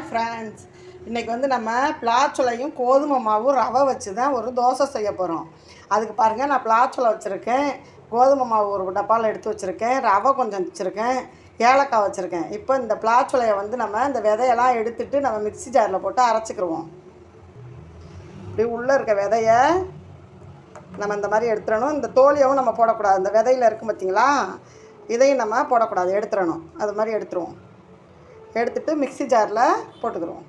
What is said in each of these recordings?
Hi friends இன்றைக்கி வந்து நம்ம பிளாச்சொலையும் கோதுமை மாவும் ரவை வச்சு தான் ஒரு தோசை செய்ய போகிறோம் அதுக்கு பாருங்கள் நான் பிளாச்சொலை வச்சுருக்கேன். கோதுமை மாவு ஒரு டப்பாவில் எடுத்து வச்சுருக்கேன். ரவை கொஞ்சம் வச்சுருக்கேன். ஏலக்காய் வச்சுருக்கேன். இப்போ இந்த பிளாச்சொலையை வந்து நம்ம இந்த விதையெல்லாம் எடுத்துகிட்டு நம்ம மிக்ஸி ஜாரில் போட்டு அரைச்சிக்கிருவோம். இப்படி உள்ளே இருக்க விதையை நம்ம இந்த மாதிரி எடுத்துடணும். இந்த தோலியவும் நம்ம போடக்கூடாது. இந்த விதையில் இருக்கும் பார்த்தீங்களா இதையும் நம்ம போடக்கூடாது. எடுத்துடணும். அது மாதிரி எடுத்துருவோம். எடுத்துட்டு மிக்ஸி ஜாரில் போட்டுக்கிறோம்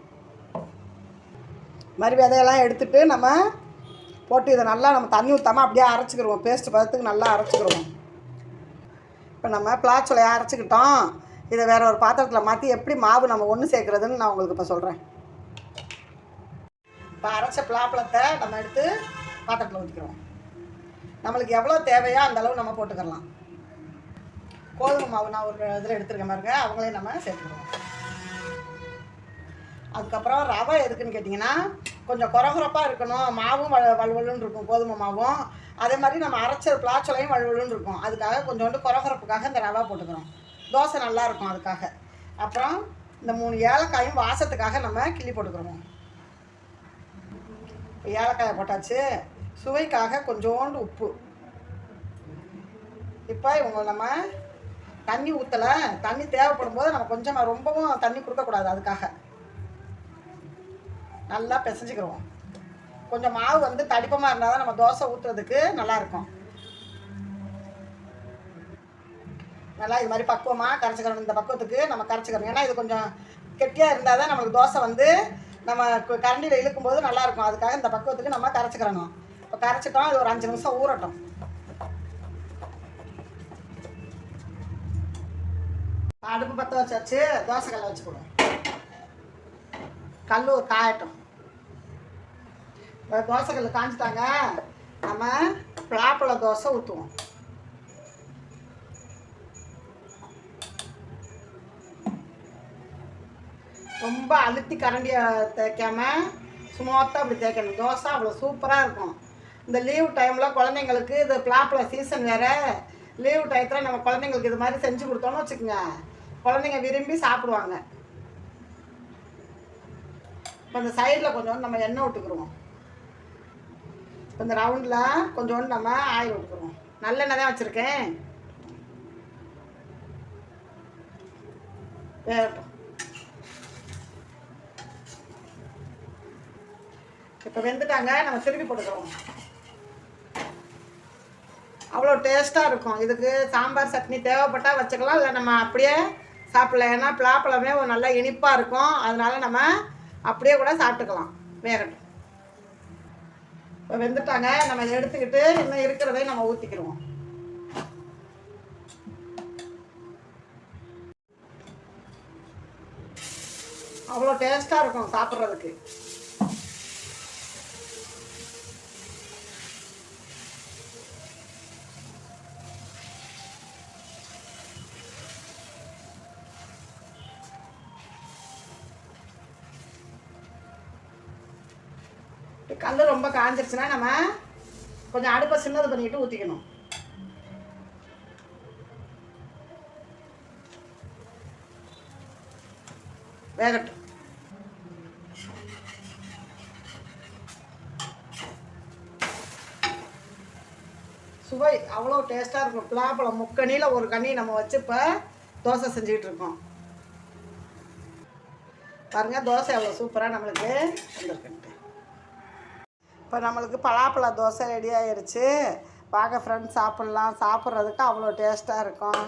மாதிரி விதையெல்லாம் எடுத்துட்டு நம்ம போட்டு இதை நல்லா நம்ம தண்ணி ஊற்றாமல் அப்படியே அரைச்சிக்கிருவோம் பேஸ்ட்டு பதத்துக்கு நல்லா அரைச்சிக்கிடுவோம். இப்போ நம்ம பிளாச்சுளையை அரைச்சிக்கிட்டோம். இதை வேறு ஒரு பாத்திரத்தில் மாற்றி எப்படி மாவு நம்ம ஒன்று சேர்க்குறதுன்னு நான் உங்களுக்கு இப்போ சொல்கிறேன் இப்போ அரைச்ச பிளாப்பழத்தை நம்ம எடுத்து பாத்திரத்தில் ஊற்றிக்கிறோம் நம்மளுக்கு எவ்வளோ தேவையோ அந்த அளவு நம்ம போட்டுக்கலாம் கோதுமை மாவு நான் ஒரு இதில் எடுத்துருக்கேன் பாருங்க. அவங்களையும் நம்ம சேர்த்துக்கிறோம் அதுக்கப்புறம் ரவை எதுக்குன்னு கேட்டிங்கன்னா கொஞ்சம் குறகுறப்பாக இருக்கணும். மாவும் வ வலுவலுன்னு இருக்கும் கோதுமை மாவும். அதே மாதிரி நம்ம அரைச்ச பிளாச்சலையும் வலுவலுன்னு இருக்கும். அதுக்காக கொஞ்சோண்டு குறகுறப்புக்காக இந்த ரவை போட்டுக்கிறோம். தோசை நல்லா இருக்கும் அதுக்காக. அப்புறம் இந்த மூணு ஏலக்காயும் வாசத்துக்காக நம்ம கிள்ளி போட்டுக்கிறோம். இப்போ ஏலக்காயை போட்டாச்சு. சுவைக்காக கொஞ்சோண்டு உப்பு. இப்போ இவங்க நம்ம தண்ணி ஊற்றலை தண்ணி தேவைப்படும் போது நம்ம கொஞ்சமாக ரொம்பவும் தண்ணி கொடுக்கக்கூடாது அதுக்காக. நல்லா பிசைஞ்சிக்கிடுவோம் கொஞ்சம் மாவு வந்து தடிப்பமாக இருந்தால் தான் நம்ம தோசை ஊற்றுறதுக்கு நல்லாயிருக்கும் நல்லா இது மாதிரி பக்குவமாக கரைச்சிக்கிறோம் இந்த பக்குவத்துக்கு நம்ம கரைச்சிக்கிறோம் ஏன்னா இது கொஞ்சம் கெட்டியாக இருந்தால் தான் நம்மளுக்கு தோசை வந்து நம்ம கரண்டியில் இழுக்கும்போது நல்லாயிருக்கும் அதுக்காக இந்த பக்குவத்துக்கு நம்ம கரைச்சிக்கிறணும். இப்போ கரைச்சிட்டோம். இது ஒரு அஞ்சு நிமிஷம் ஊறட்டும். அடுப்பு பற்ற வச்சாச்சு. தோசை கல்லை வச்சுக்கணும் கல் ஒரு காயட்டும். இப்போ காஞ்சிட்டாங்க. நம்ம பிளாப்பழ தோசை ஊற்றுவோம் ரொம்ப அழுத்தி கரண்டியை தேய்க்காம சுமத்தாக அப்படி தேய்க்கணும். தோசை அவ்வளோ சூப்பராக இருக்கும். இந்த லீவ் டைமில் குழந்தைங்களுக்கு இது பிளாப்பில் சீசன் வேறு. லீவ் டயத்தில் நம்ம குழந்தைங்களுக்கு இது மாதிரி செஞ்சு கொடுத்தோம்னு வச்சுக்கோங்க. குழந்தைங்க விரும்பி சாப்பிடுவாங்க. இப்போ இந்த சைடில் கொஞ்சம் நம்ம எண்ணெய் விட்டுக்குருவோம். இந்த ரவுண்டில் கொஞ்சோண்டு நம்ம ஆயில் விட்டுக்கிறோம் நல்லெண்ணெய் தான் வச்சுருக்கேன். வேகட்டும். இப்போ வெந்துட்டாங்க நம்ம திருப்பி போட்டுக்கிறோம். அவ்வளோ டேஸ்ட்டாக இருக்கும். இதுக்கு சாம்பார் சட்னி தேவைப்பட்டால் வச்சுக்கலாம். இல்லை நம்ம அப்படியே சாப்பிடலாம் ஏன்னா பிளாப்பழமே ஒரு நல்ல இனிப்பாக இருக்கும். அதனால் நம்ம அப்படியே கூட சாப்பிட்டுக்கலாம். வேகட்டும். இப்போ வெந்துட்டாங்க. நம்ம இதை எடுத்துக்கிட்டு இன்னும் இருக்கிறதையும் நம்ம ஊற்றிக்கிடுவோம் அவ்வளோ டேஸ்ட்டாக இருக்கும் சாப்பிட்றதுக்கு. கல் ரொம்ப காஞ்சிருச்சுன்னா நம்ம கொஞ்சம் அடுப்பை சின்னது பண்ணிக்கிட்டு ஊற்றிக்கணும் வேகட்டும். சுவை அவ்வளோ டேஸ்ட்டாக இருக்கும். பிளாப்பழம் முக்கணியில் ஒரு கனி நம்ம வச்சு இப்போ தோசை செஞ்சுக்கிட்டு இருக்கோம். பாருங்கள் தோசை எவ்வளோ சூப்பராக நம்மளுக்கு வந்திருக்குன்ட்டு இப்போ நம்மளுக்கு பலாப்பழ தோசை ரெடி ஆயிடுச்சு வாங்க ஃப்ரெண்ட்ஸ் சாப்பிட்லாம். சாப்பிட்றதுக்கு அவ்வளோ டேஸ்ட்டாக இருக்கும்.